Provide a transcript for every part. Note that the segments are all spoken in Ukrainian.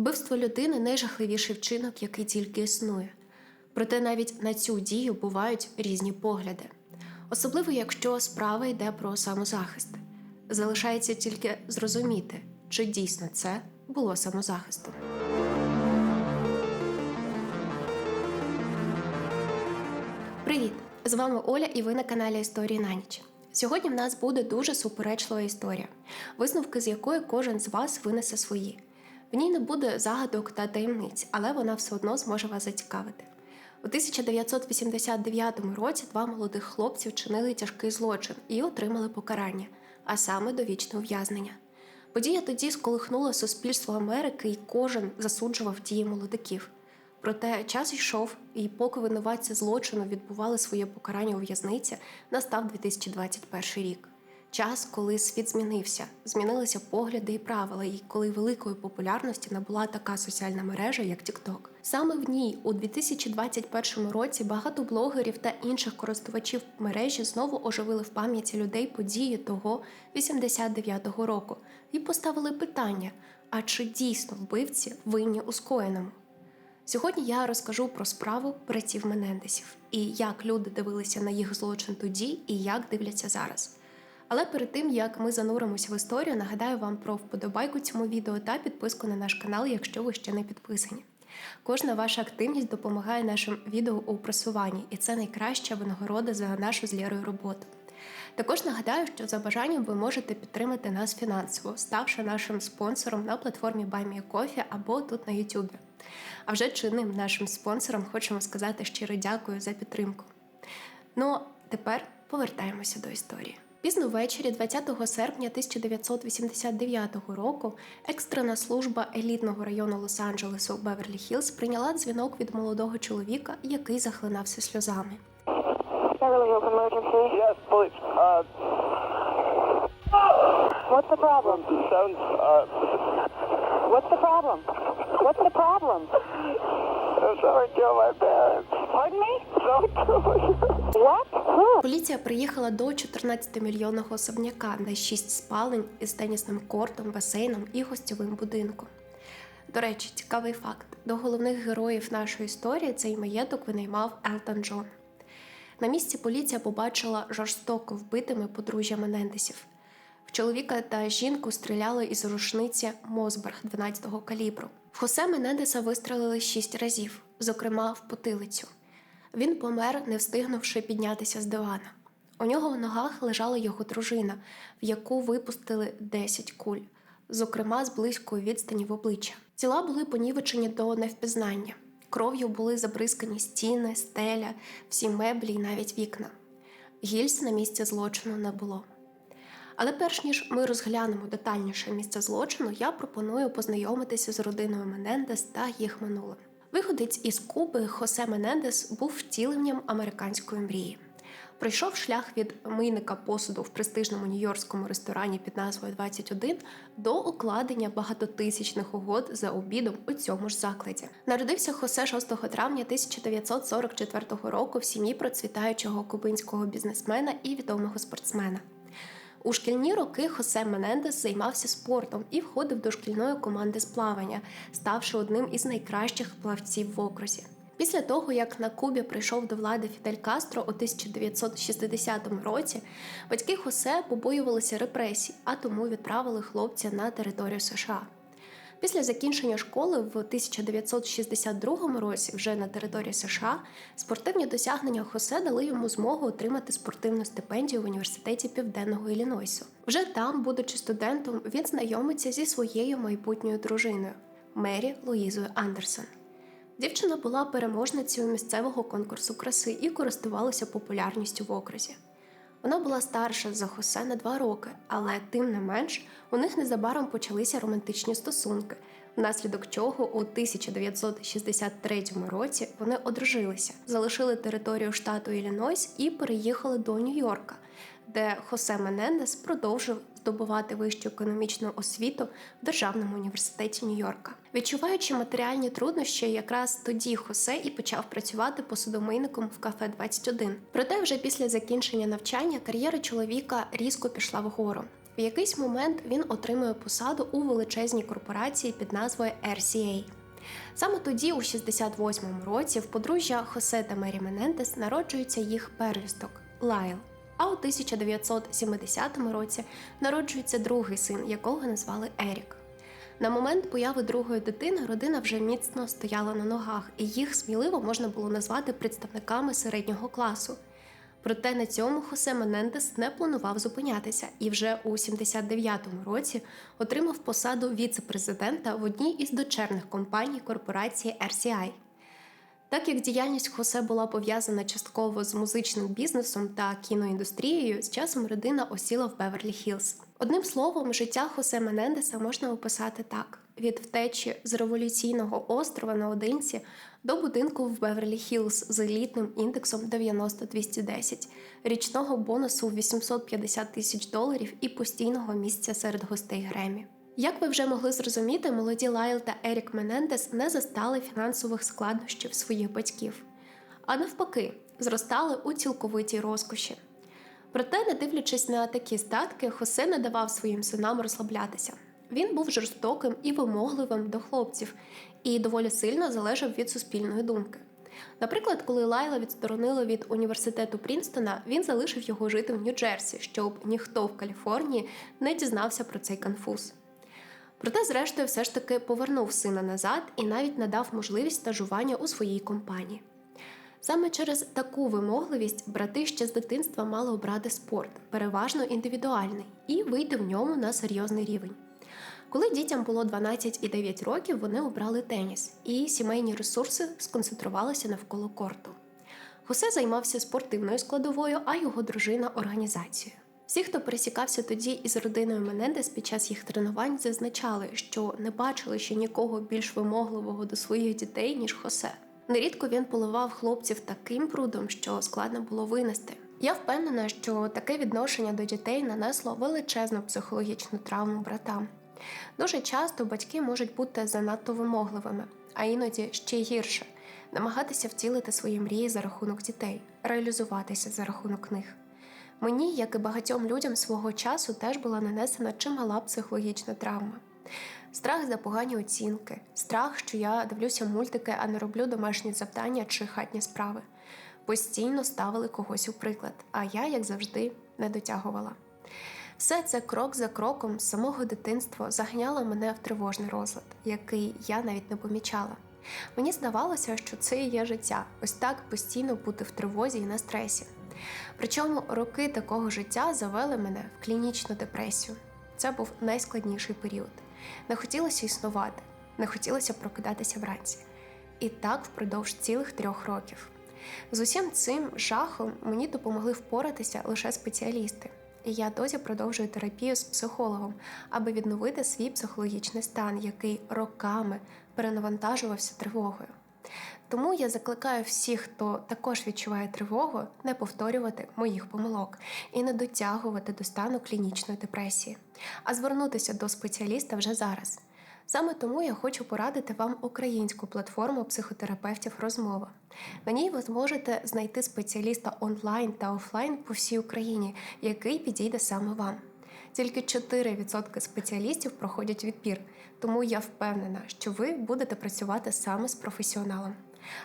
Вбивство людини найжахливіший вчинок, який тільки існує. Проте навіть на цю дію бувають різні погляди, особливо якщо справа йде про самозахист. Залишається тільки зрозуміти, чи дійсно це було самозахистом. Привіт! З вами Оля, і ви на каналі Історії на ніч. Сьогодні в нас буде дуже суперечлива історія, висновки з якої кожен з вас винесе свої. В ній не буде загадок та таємниць, але вона все одно зможе вас зацікавити. У 1989 році два молодих хлопці вчинили тяжкий злочин і отримали покарання, а саме довічне ув'язнення. Подія тоді сколихнула суспільство Америки, і кожен засуджував дії молодиків. Проте час йшов, і поки винуватці злочину відбували своє покарання у в'язниці, настав 2021 рік. Час, коли світ змінився, змінилися погляди і правила, і коли великої популярності набула така соціальна мережа, як TikTok. Саме в ній у 2021 році багато блогерів та інших користувачів мережі знову оживили в пам'яті людей події того 89-го року і поставили питання: а чи дійсно вбивці винні у скоєному? Сьогодні я розкажу про справу братів Менендесів і як люди дивилися на їх злочин тоді і як дивляться зараз. Але перед тим як ми зануримося в історію, нагадаю вам про вподобайку цьому відео та підписку на наш канал, якщо ви ще не підписані. Кожна ваша активність допомагає нашим відео у просуванні, і це найкраща винагорода за нашу з Лєрою роботу. Також нагадаю, що за бажанням ви можете підтримати нас фінансово, ставши нашим спонсором на платформі BuyMeACoffee або тут на YouTube. А вже чинним нашим спонсорам хочемо сказати щиро дякую за підтримку. Ну, тепер повертаємося до історії. Пізно ввечері, 20 серпня 1989 року, екстрена служба елітного району Лос-Анджелесу Беверлі Хіллз прийняла дзвінок від молодого чоловіка, який захлинався сльозами. Uh, What's the problem? sounds, uh, What's the problem? What's the problem? someone killed my parents. Pardon me? Someone killed my parents. What? Поліція приїхала до 14-мільйонного особняка на 6 спалень із тенісним кортом, басейном і гостьовим будинком. До речі, цікавий факт: до головних героїв нашої історії цей маєток винаймав Елтон Джон. На місці поліція побачила жорстоко вбитими подружжя Менендесів. В чоловіка та жінку стріляли із рушниці Мосберг 12-го калібру. В Хосе Менендеса вистрелили шість разів, зокрема в потилицю. Він помер, не встигнувши піднятися з дивана. У нього в ногах лежала його дружина, в яку випустили 10 куль, зокрема з близької відстані в обличчя. Тіла були понівечені до невпізнання. Кров'ю були забризкані стіни, стеля, всі меблі і навіть вікна. Гільз на місці злочину не було. Але перш ніж ми розглянемо детальніше місце злочину, я пропоную познайомитися з родиною Менендес та їх минулим. Виходець із Куби Хосе Менендес був втіленням американської мрії. Пройшов шлях від мийника посуду в престижному нью-йоркському ресторані під назвою 21 до укладення багатотисячних угод за обідом у цьому ж закладі. Народився Хосе 6 травня 1944 року в сім'ї процвітаючого кубинського бізнесмена і відомого спортсмена. У шкільні роки Хосе Менендес займався спортом і входив до шкільної команди з плавання, ставши одним із найкращих плавців в окрузі. Після того, як на Кубі прийшов до влади Фідель Кастро у 1960 році, батьки Хосе побоювалися репресій, а тому відправили хлопця на територію США. Після закінчення школи в 1962 році, вже на території США, спортивні досягнення Хосе дали йому змогу отримати спортивну стипендію в університеті Південного Іллінойсу. Вже там, будучи студентом, він знайомиться зі своєю майбутньою дружиною Мері Луїзою Андерсон. Дівчина була переможницею місцевого конкурсу краси і користувалася популярністю в окрузі. Вона була старша за Хосе на два роки, але тим не менш у них незабаром почалися романтичні стосунки, внаслідок чого у 1963 році вони одружилися, залишили територію штату Іллінойс і переїхали до Нью-Йорка, де Хосе Менендес продовжив здобувати вищу економічну освіту в Державному університеті Нью-Йорка. Відчуваючи матеріальні труднощі, якраз тоді Хосе і почав працювати посудомийником в кафе 21. Проте, вже після закінчення навчання кар'єра чоловіка різко пішла вгору. В якийсь момент він отримує посаду у величезній корпорації під назвою RCA. Саме тоді, у 68-му році, в подружжя Хосе та Мері Менендес народжується їх первісток Лайл. А у 1970 році народжується другий син, якого назвали Ерік. На момент появи другої дитини родина вже міцно стояла на ногах, і їх сміливо можна було назвати представниками середнього класу. Проте на цьому Хосе Менендес не планував зупинятися і вже у 79-му році отримав посаду віце-президента в одній із дочерних компаній корпорації RCI. Так як діяльність Хосе була пов'язана частково з музичним бізнесом та кіноіндустрією, з часом родина осіла в Беверлі-Хіллз. Одним словом, життя Хосе Менендеса можна описати так: від втечі з революційного острова наодинці до будинку в Беверлі-Хіллз з елітним індексом 90-210, річного бонусу в 850 тисяч доларів і постійного місця серед гостей Гремі. Як ви вже могли зрозуміти, молоді Лайл та Ерік Менендес не застали фінансових складнощів своїх батьків, а навпаки, зростали у цілковитій розкоші. Проте, не дивлячись на такі статки, Хосе не давав своїм синам розслаблятися. Він був жорстоким і вимогливим до хлопців і доволі сильно залежав від суспільної думки. Наприклад, коли Лайла відсторонили від університету Прінстона, він залишив його жити в Нью-Джерсі, щоб ніхто в Каліфорнії не дізнався про цей конфуз. Проте, зрештою, все ж таки повернув сина назад і навіть надав можливість стажування у своїй компанії. Саме через таку вимогливість брати ще з дитинства мали обрати спорт, переважно індивідуальний, і вийти в ньому на серйозний рівень. Коли дітям було 12 і 9 років, вони обрали теніс, і сімейні ресурси сконцентрувалися навколо корту. Хосе займався спортивною складовою, а його дружина організацією. Всі, хто пересікався тоді із родиною Менендес під час їх тренувань, зазначали, що не бачили ще нікого більш вимогливого до своїх дітей, ніж Хосе. Нерідко він поливав хлопців таким брудом, що складно було винести. Я впевнена, що таке відношення до дітей нанесло величезну психологічну травму братам. Дуже часто батьки можуть бути занадто вимогливими, а іноді ще гірше намагатися втілити свої мрії за рахунок дітей, реалізуватися за рахунок них. Мені, як і багатьом людям свого часу, теж була нанесена чимала психологічна травма. Страх за погані оцінки, страх, що я дивлюся мультики, а не роблю домашні завдання чи хатні справи. Постійно ставили когось у приклад, а я, як завжди, не дотягувала. Все це крок за кроком з самого дитинства заганяло мене в тривожний розлад, який я навіть не помічала. Мені здавалося, що це і є життя, ось так постійно бути в тривозі і на стресі. Причому роки такого життя завели мене в клінічну депресію. Це був найскладніший період. Не хотілося існувати, не хотілося прокидатися вранці. І так впродовж цілих трьох років. З усім цим жахом мені допомогли впоратися лише спеціалісти. І я досі продовжую терапію з психологом, аби відновити свій психологічний стан, який роками перенавантажувався тривогою. Тому я закликаю всіх, хто також відчуває тривогу, не повторювати моїх помилок і не дотягувати до стану клінічної депресії, а звернутися до спеціаліста вже зараз. Саме тому я хочу порадити вам українську платформу психотерапевтів розмова. На ній ви зможете знайти спеціаліста онлайн та офлайн по всій Україні, який підійде саме вам. Тільки 4% спеціалістів проходять відбір, тому я впевнена, що ви будете працювати саме з професіоналом.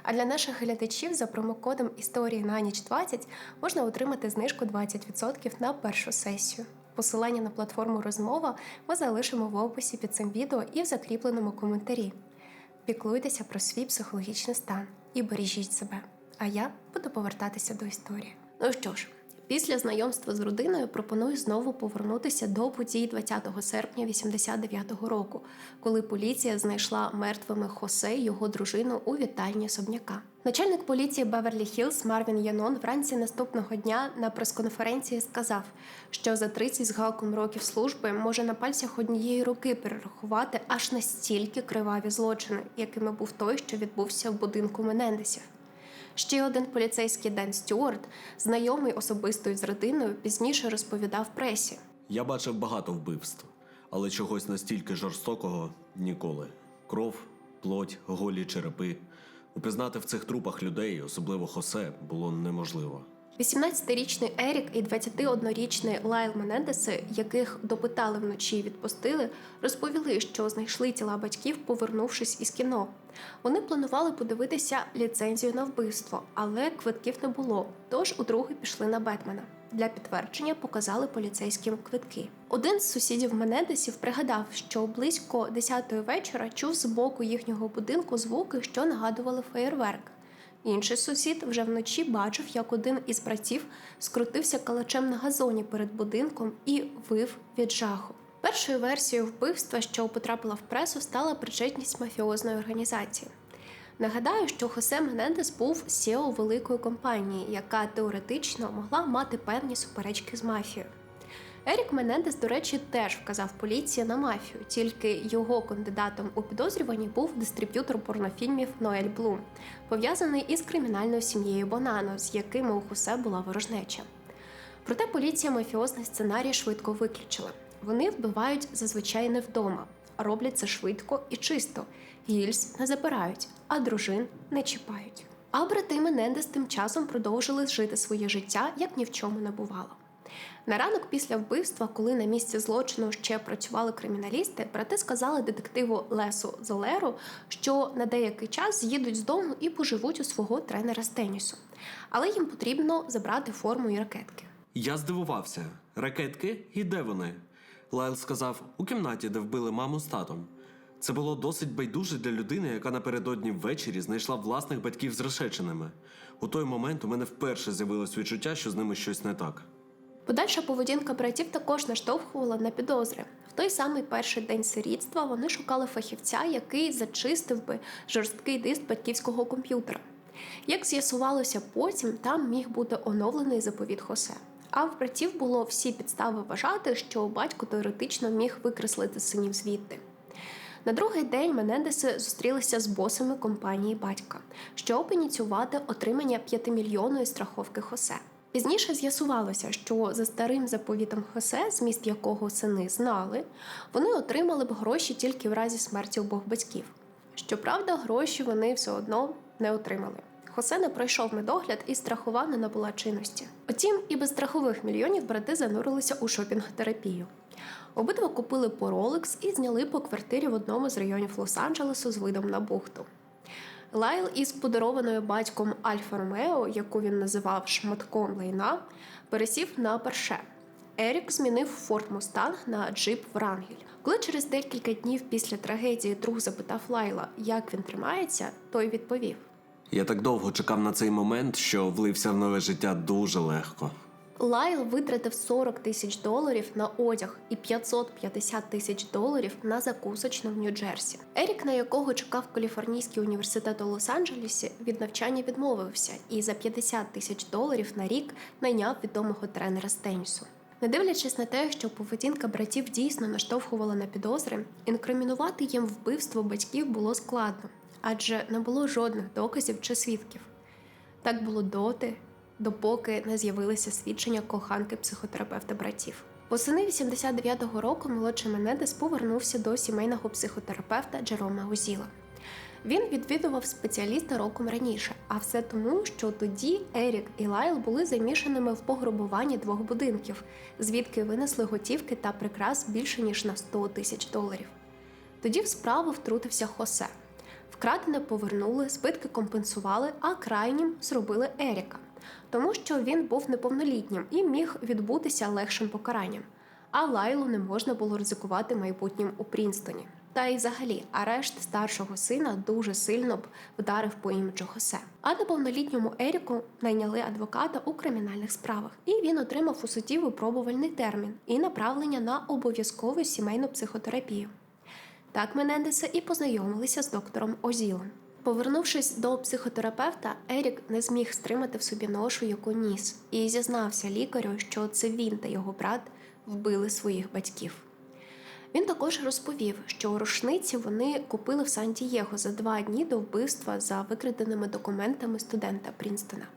А для наших глядачів за промокодом історії на ніч 20 можна отримати знижку 20% на першу сесію. Посилання на платформу розмова ми залишимо в описі під цим відео і в закріпленому коментарі. Піклуйтеся про свій психологічний стан і бережіть себе. А я буду повертатися до історії. Ну що ж, після знайомства з родиною пропоную знову повернутися до подій 20 серпня 89-го року, коли поліція знайшла мертвими Хосе і його дружину у вітальні особняка. Начальник поліції Беверлі Хіллз Марвін Янон вранці наступного дня на прес-конференції сказав, що за 30 з галком років служби може на пальцях однієї руки перерахувати аж настільки криваві злочини, якими був той, що відбувся в будинку Менендесів. Ще один поліцейський Ден Стюарт, знайомий особисто із родиною, пізніше розповідав пресі. Я бачив багато вбивств, але чогось настільки жорстокого ніколи. Кров, плоть, голі черепи. Упізнати в цих трупах людей, особливо Хосе, було неможливо. 18-річний Ерік і 21-річний Лайл Менендеси, яких допитали вночі і відпустили, розповіли, що знайшли тіла батьків, повернувшись із кіно. Вони планували подивитися ліцензію на вбивство, але квитків не було. Тож удруге пішли на Бетмена. Для підтвердження показали поліцейським квитки. Один з сусідів Менендесів пригадав, що близько 10-ї вечора чув з боку їхнього будинку звуки, що нагадували феєрверк. Інший сусід вже вночі бачив, як один із братів скрутився калачем на газоні перед будинком і вив від жаху. Першою версією вбивства, що потрапила в пресу, стала причетність мафіозної організації. Нагадаю, що Хосе Менендес був SEO великої компанії, яка теоретично могла мати певні суперечки з мафією. Ерік Менендес, до речі, теж вказав поліції на мафію, тільки його кандидатом у підозрювані був дистриб'ютор порнофільмів Ноель Блум, пов'язаний із кримінальною сім'єю Бонано, з якими у Хосе була ворожнеча. Проте поліція мафіозний сценарій швидко виключила. Вони вбивають зазвичай не вдома, а роблять це швидко і чисто. Гільз не забирають, а дружин не чіпають. А брати Менендес тим часом продовжили жити своє життя, як ні в чому не бувало. На ранок після вбивства, коли на місці злочину ще працювали криміналісти, брати сказали детективу Лесу Золеру, що на деякий час з'їдуть з дому і поживуть у свого тренера з тенісу. Але їм потрібно забрати форму і ракетки. Я здивувався. Ракетки і де вони? Лайл сказав у кімнаті, де вбили маму з татом. Це було досить байдуже для людини, яка напередодні ввечері знайшла власних батьків зрешеченими. У той момент у мене вперше з'явилось відчуття, що з ними щось не так. Подальша поведінка братів також наштовхувала на підозри. В той самий перший день сирітства вони шукали фахівця, який зачистив би жорсткий диск батьківського комп'ютера. Як з'ясувалося потім, там міг бути оновлений заповіт Хосе. А в братів було всі підстави вважати, що батько теоретично міг викреслити синів звідти. На другий день Менендеси зустрілися з босами компанії батька, щоб ініціювати отримання 5-мільйонної страховки Хосе. Пізніше з'ясувалося, що за старим заповітом Хосе, зміст якого сини знали, вони отримали б гроші тільки в разі смерті обох батьків. Щоправда, гроші вони все одно не отримали. Хосе не пройшов медогляд і страхова не набула чинності. Утім, і без страхових мільйонів брати занурилися у шопінг-терапію. Обидва купили по Rolex і зняли по квартирі в одному з районів Лос-Анджелесу з видом на бухту. Лайл із подарованою батьком Альфа Ромео, яку він називав шматком лайна, пересів на перше. Ерік змінив Форд Мустанг на джип Врангель. Коли через декілька днів після трагедії друг запитав Лайла, як він тримається, той відповів: Я так довго чекав на цей момент, що влився в нове життя дуже легко. Лайл витратив 40 тисяч доларів на одяг і 550 тисяч доларів на закусочну в Нью-Джерсі. Ерік, на якого чекав Каліфорнійський університет у Лос-Анджелесі, від навчання відмовився і за 50 тисяч доларів на рік найняв відомого тренера з тенісу. Не дивлячись на те, що поведінка братів дійсно наштовхувала на підозри, інкримінувати їм вбивство батьків було складно, адже не було жодних доказів чи свідків. Так було доти, допоки не з'явилися свідчення коханки психотерапевта братів. Восени 89-го року молодший Менедес повернувся до сімейного психотерапевта Джерома Озіла. Він відвідував спеціаліста роком раніше, а все тому, що тоді Ерік і Лайл були замішаними в пограбуванні двох будинків, звідки винесли готівки та прикрас більше ніж на 100 тисяч доларів. Тоді в справу втрутився Хосе. Вкрадене повернули, збитки компенсували, а крайнім зробили Еріка, тому що він був неповнолітнім і міг відбутися легшим покаранням. А Лайлу не можна було ризикувати майбутнім у Прінстоні. Та й взагалі, арешт старшого сина дуже сильно б вдарив по іміджу Хосе. А неповнолітньому Еріку найняли адвоката у кримінальних справах, і він отримав у суді випробувальний термін і направлення на обов'язкову сімейну психотерапію. Так Менендеса і познайомилися з доктором Озілом. Повернувшись до психотерапевта, Ерік не зміг стримати в собі ношу, яку ніс, і зізнався лікарю, що це він та його брат вбили своїх батьків. Він також розповів, що рушниці вони купили в Сан-Дієго за два дні до вбивства за викраденими документами студента Прінстона.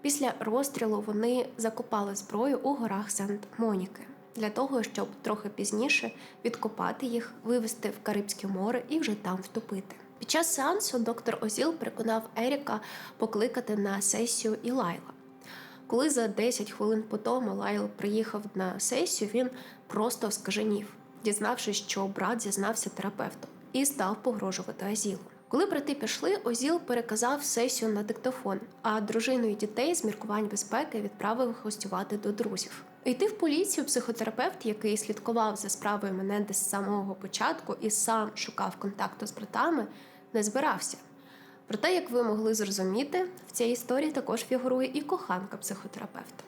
Після розстрілу вони закопали зброю у горах Сант-Моніки для того, щоб трохи пізніше відкопати їх, вивезти в Карибське море і вже там втопити. Під час сеансу доктор Озіл переконав Еріка покликати на сесію і Лайла. Коли за 10 хвилин по тому Лайл приїхав на сесію, він просто скаженів, дізнавшись, що брат зізнався терапевту і став погрожувати Азілу. Коли брати пішли, Озіл переказав сесію на диктофон, а дружину і дітей з міркувань безпеки відправив гостювати до друзів. Йти в поліцію психотерапевт, який слідкував за справою Менендес з самого початку і сам шукав контакту з братами, не збирався. Проте, як ви могли зрозуміти, в цій історії також фігурує і коханка психотерапевта.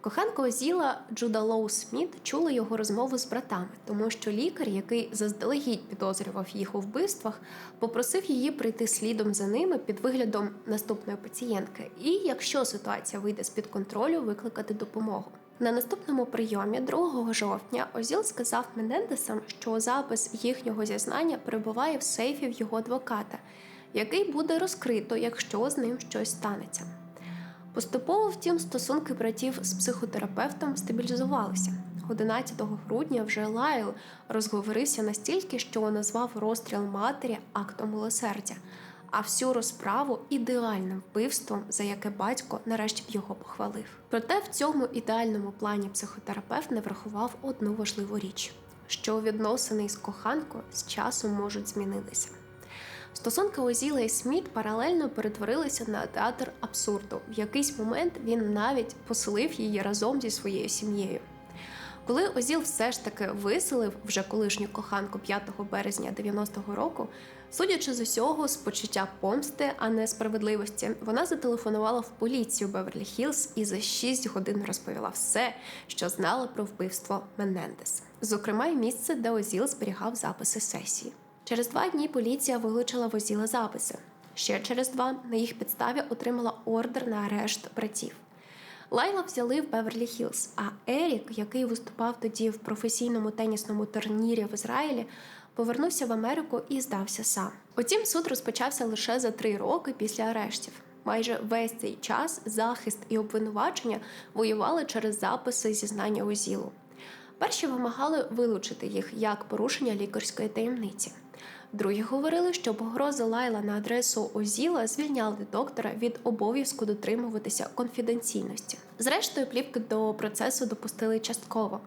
Коханка Озіла Джуда Лоу Сміт чула його розмову з братами, тому що лікар, який заздалегідь підозрював їх у вбивствах, попросив її прийти слідом за ними під виглядом наступної пацієнтки, і якщо ситуація вийде з під контролю, викликати допомогу. На наступному прийомі 2 жовтня Озіл сказав Менендесам, що запис їхнього зізнання перебуває в сейфі в його адвоката, який буде розкрито, якщо з ним щось станеться. Поступово, втім, стосунки братів з психотерапевтом стабілізувалися. 11 грудня вже Лайл розговорився настільки, що назвав розстріл матері актом милосердя, а всю розправу ідеальним вбивством, за яке батько нарешті б його похвалив. Проте в цьому ідеальному плані психотерапевт не врахував одну важливу річ: що відносини із коханкою з часом можуть змінитися. Стосунки Озіла і Сміт паралельно перетворилися на театр абсурду. В якийсь момент він навіть поселив її разом зі своєю сім'єю. Коли Озіл все ж таки виселив вже колишню коханку 5 березня 90-го року, судячи з усього, з почуття помсти, а не справедливості, вона зателефонувала в поліцію Беверлі Хіллз і за 6 годин розповіла все, що знала про вбивство Менендес. Зокрема, й місце, де Озіл зберігав записи сесії. Через два дні поліція вилучила в Озіла записи. Ще через два на їх підставі отримала ордер на арешт братів. Лайла взяли в Беверлі Хіллз, а Ерік, який виступав тоді в професійному тенісному турнірі в Ізраїлі, повернувся в Америку і здався сам. Утім, суд розпочався лише за три роки після арештів. Майже весь цей час захист і обвинувачення воювали через записи зізнання Озілу. Перші вимагали вилучити їх як порушення лікарської таємниці. Другі говорили, що погрози Лайла на адресу Озіла звільняли доктора від обов'язку дотримуватися конфіденційності. Зрештою, плівки до процесу допустили частково,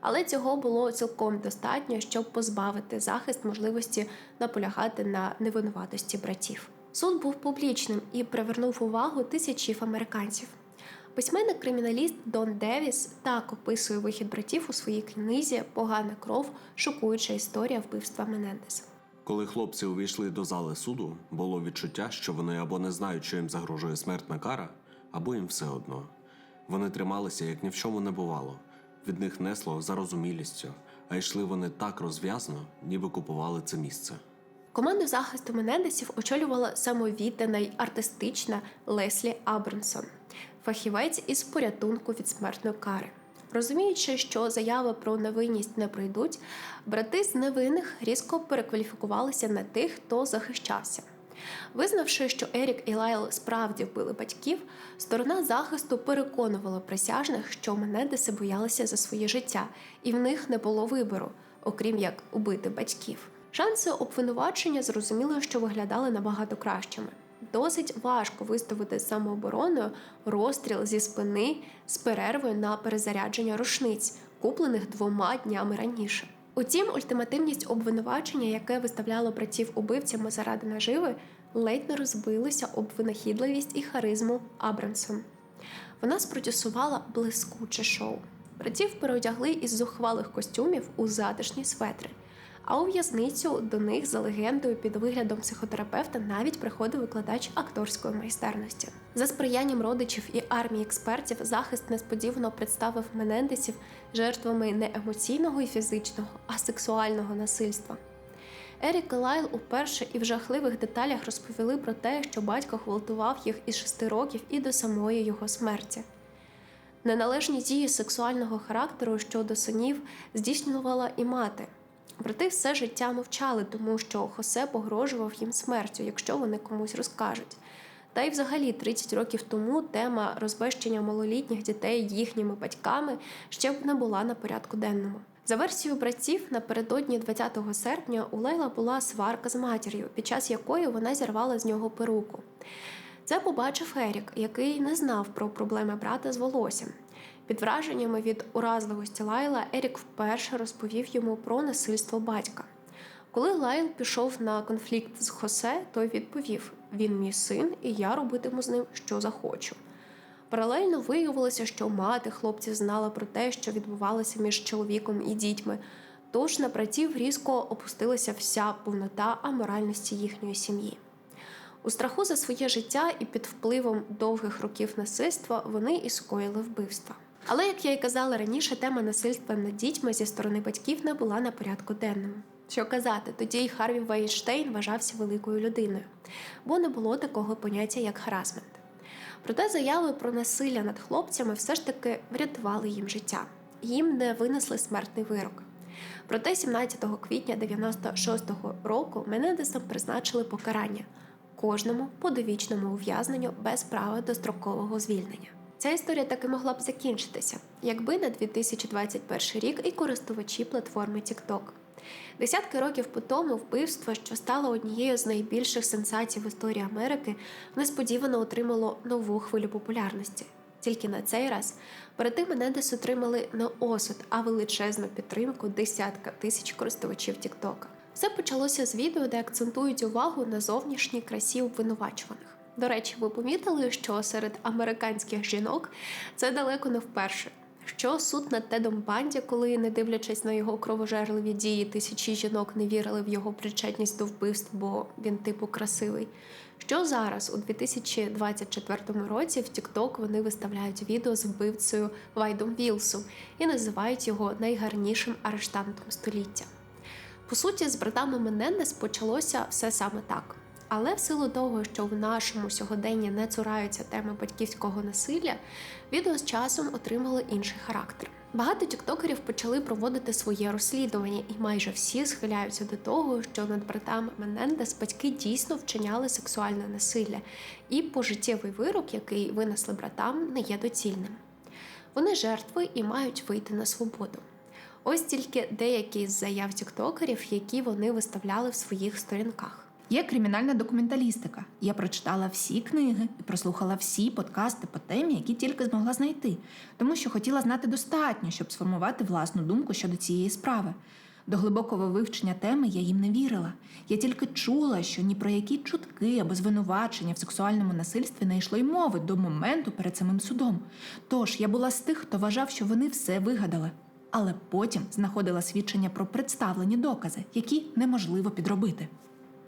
але цього було цілком достатньо, щоб позбавити захист можливості наполягати на невинуватості братів. Суд був публічним і привернув увагу тисячів американців. Письменник-криміналіст Дон Девіс так описує вихід братів у своїй книзі Погана кров, шокуюча історія вбивства Менендеса. Коли хлопці увійшли до зали суду, було відчуття, що вони або не знають, що їм загрожує смертна кара, або їм все одно. Вони трималися, як ні в чому не бувало. Від них несло зарозумілістю, а йшли вони так розв'язно, ніби купували це місце. Команду захисту Менендесів очолювала самовіддана й артистична Леслі Абрамсон, фахівець із порятунку від смертної кари. Розуміючи, що заяви про невинність не пройдуть, брати з невинних різко перекваліфікувалися на тих, хто захищався. Визнавши, що Ерік і Лайл справді вбили батьків, сторона захисту переконувала присяжних, що Менендеси боялися за своє життя, і в них не було вибору, окрім як убити батьків. Шанси обвинувачення зрозуміло, що виглядали набагато кращими. Досить важко виставити самообороною розстріл зі спини з перервою на перезарядження рушниць, куплених двома днями раніше. Утім, ультимативність обвинувачення, яке виставляло братів убивцями заради наживи, ледь не розбилося об винахідливість і харизму Абрамсон. Вона спродюсувала блискуче шоу. Братів переодягли із зухвалих костюмів у затишні светри. А у в'язницю до них за легендою під виглядом психотерапевта навіть приходив викладач акторської майстерності. За сприянням родичів і армії експертів захист несподівано представив Менендесів жертвами не емоційного і фізичного, а сексуального насильства. Ерік і Лайл уперше і в жахливих деталях розповіли про те, що батько гвалтував їх із шести років і до самої його смерті. Неналежні дії сексуального характеру щодо синів здійснювала і мати. Брати все життя мовчали, тому що Хосе погрожував їм смертю, якщо вони комусь розкажуть. Та й взагалі 30 років тому тема розбещення малолітніх дітей їхніми батьками ще б не була на порядку денному. За версією братів, напередодні 20 серпня у Лейла була сварка з матір'ю, під час якої вона зірвала з нього перуку. Це побачив Ерік, який не знав про проблеми брата з волоссям. Під враженнями від уразливості Лайла Ерік вперше розповів йому про насильство батька. Коли Лайл пішов на конфлікт з Хосе, той відповів: він мій син, і я робитиму з ним, що захочу. Паралельно виявилося, що мати хлопців знала про те, що відбувалося між чоловіком і дітьми. Тож на братів різко опустилася вся повнота аморальності їхньої сім'ї. У страху за своє життя і під впливом довгих років насильства вони і скоїли вбивства. Але, як я й казала раніше, тема насильства над дітьми зі сторони батьків не була на порядку денному. Що казати, тоді й Харві Вейнштейн вважався великою людиною, бо не було такого поняття, як харасмент. Проте заяви про насилля над хлопцями все ж таки врятували їм життя. Їм не винесли смертний вирок. Проте 17 квітня 96-го року Менендесам призначили покарання кожному по довічному ув'язненню без права до строкового звільнення. Ця історія таки могла б закінчитися, якби на 2021 рік і користувачі платформи TikTok. Десятки років по тому вбивство, що стало однією з найбільших сенсацій в історії Америки, несподівано отримало нову хвилю популярності. Тільки на цей раз перед Менендес отримали не осуд, а величезну підтримку десятка тисяч користувачів TikTok. Все почалося з відео, де акцентують увагу на зовнішній красі обвинувачуваних. До речі, ви помітили, що серед американських жінок це далеко не вперше. Що суд над Тедом Банді, коли, не дивлячись на його кровожерливі дії, тисячі жінок не вірили в його причетність до вбивств, бо він типу красивий. Що зараз, у 2024 році, в TikTok вони виставляють відео з вбивцею Вайдом Вілсу і називають його найгарнішим арештантом століття. По суті, з братами Менендес почалося все саме так. Але в силу того, що в нашому сьогоденні не цураються теми батьківського насилля, відео з часом отримали інший характер. Багато тіктокерів почали проводити своє розслідування, і майже всі схиляються до того, що над братами Менендес батьки дійсно вчиняли сексуальне насилля, і пожиттєвий вирок, який винесли братам, не є доцільним. Вони жертви і мають вийти на свободу. Ось тільки деякі з заяв тіктокерів, які вони виставляли в своїх сторінках. Є кримінальна документалістика. Я прочитала всі книги і прослухала всі подкасти по темі, які тільки змогла знайти, тому що хотіла знати достатньо, щоб сформувати власну думку щодо цієї справи. До глибокого вивчення теми я їм не вірила. Я тільки чула, що ні про які чутки або звинувачення в сексуальному насильстві не йшло й мови до моменту перед самим судом. Тож я була з тих, хто вважав, що вони все вигадали. Але потім знаходила свідчення про представлені докази, які неможливо підробити.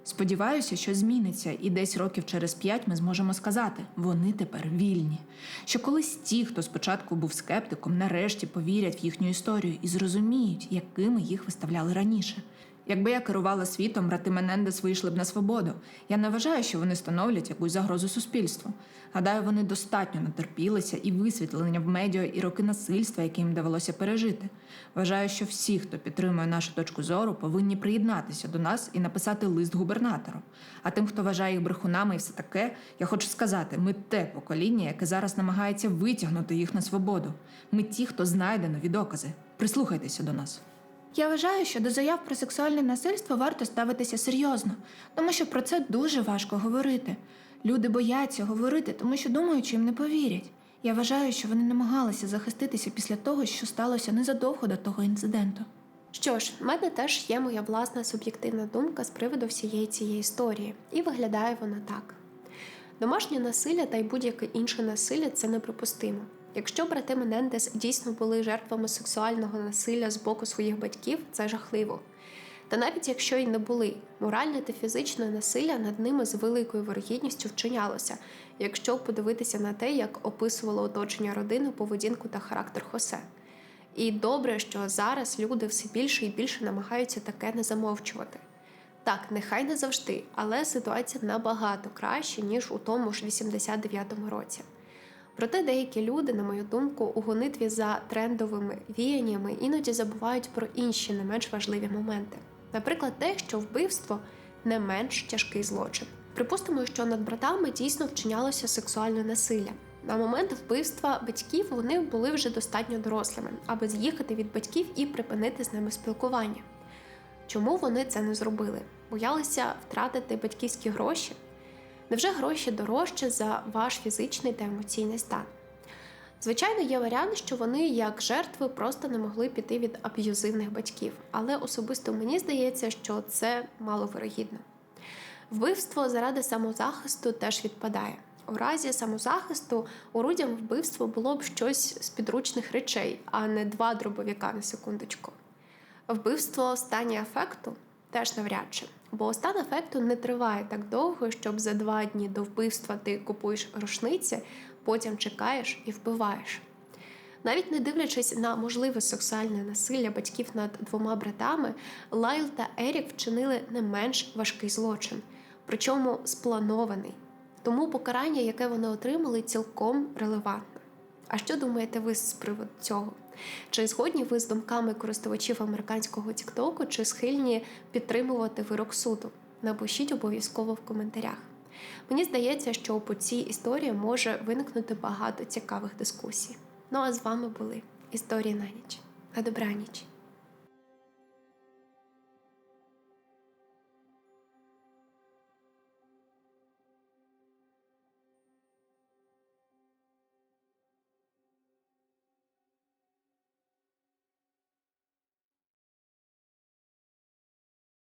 Сподіваюся, що зміниться, і десь років через п'ять ми зможемо сказати, вони тепер вільні. Що колись ті, хто спочатку був скептиком, нарешті повірять в їхню історію і зрозуміють, якими їх виставляли раніше. Якби я керувала світом, брати Менендес вийшли б на свободу. Я не вважаю, що вони становлять якусь загрозу суспільству. Гадаю, вони достатньо натерпілися і висвітлення в медіа і роки насильства, які їм довелося пережити. Вважаю, що всі, хто підтримує нашу точку зору, повинні приєднатися до нас і написати лист губернатору. А тим, хто вважає їх брехунами і все таке, я хочу сказати: ми те покоління, яке зараз намагається витягнути їх на свободу. Ми ті, хто знайде нові докази. Прислухайтеся до нас. Я вважаю, що до заяв про сексуальне насильство варто ставитися серйозно, тому що про це дуже важко говорити. Люди бояться говорити, тому що думають, що їм не повірять. Я вважаю, що вони намагалися захиститися після того, що сталося незадовго до того інциденту. Що ж, в мене теж є моя власна суб'єктивна думка з приводу всієї цієї історії, і виглядає вона так: домашнє насилля та й будь-яке інше насилля це неприпустимо. Якщо брати Менендес дійсно були жертвами сексуального насилля з боку своїх батьків, це жахливо. Та навіть якщо й не були, моральне та фізичне насилля над ними з великою вирогідністю вчинялося, якщо подивитися на те, як описувало оточення родини, поведінку та характер Хосе. І добре, що зараз люди все більше і більше намагаються таке не замовчувати. Так, нехай не завжди, але ситуація набагато краще, ніж у тому ж 89-му році. Проте деякі люди, на мою думку, у гонитві за трендовими віяннями іноді забувають про інші не менш важливі моменти. Наприклад, те, що вбивство не менш тяжкий злочин. Припустимо, що над братами дійсно вчинялося сексуальне насилля. На момент вбивства батьків вони були вже достатньо дорослими, аби з'їхати від батьків і припинити з ними спілкування. Чому вони це не зробили? Боялися втратити батьківські гроші? Невже гроші дорожче за ваш фізичний та емоційний стан? Звичайно, є варіант, що вони, як жертви, просто не могли піти від аб'юзивних батьків, але особисто мені здається, що це маловирогідно. Вбивство заради самозахисту теж відпадає. У разі самозахисту орудям вбивства було б щось з підручних речей, а не два дробовіка на секундочку. Вбивство в стані афекту теж навряд чи, бо стан афекту не триває так довго, щоб за два дні до вбивства ти купуєш рушниці, потім чекаєш і вбиваєш. Навіть не дивлячись на можливе сексуальне насилля батьків над двома братами, Лайл та Ерік вчинили не менш важкий злочин, причому спланований. Тому покарання, яке вони отримали, цілком релевантне. А що думаєте ви з приводу цього? Чи згодні ви з думками користувачів американського Тіктоку, чи схильні підтримувати вирок суду? Напишіть обов'язково в коментарях. Мені здається, що по цій історії може виникнути багато цікавих дискусій. Ну а з вами були історії на ніч. На добраніч.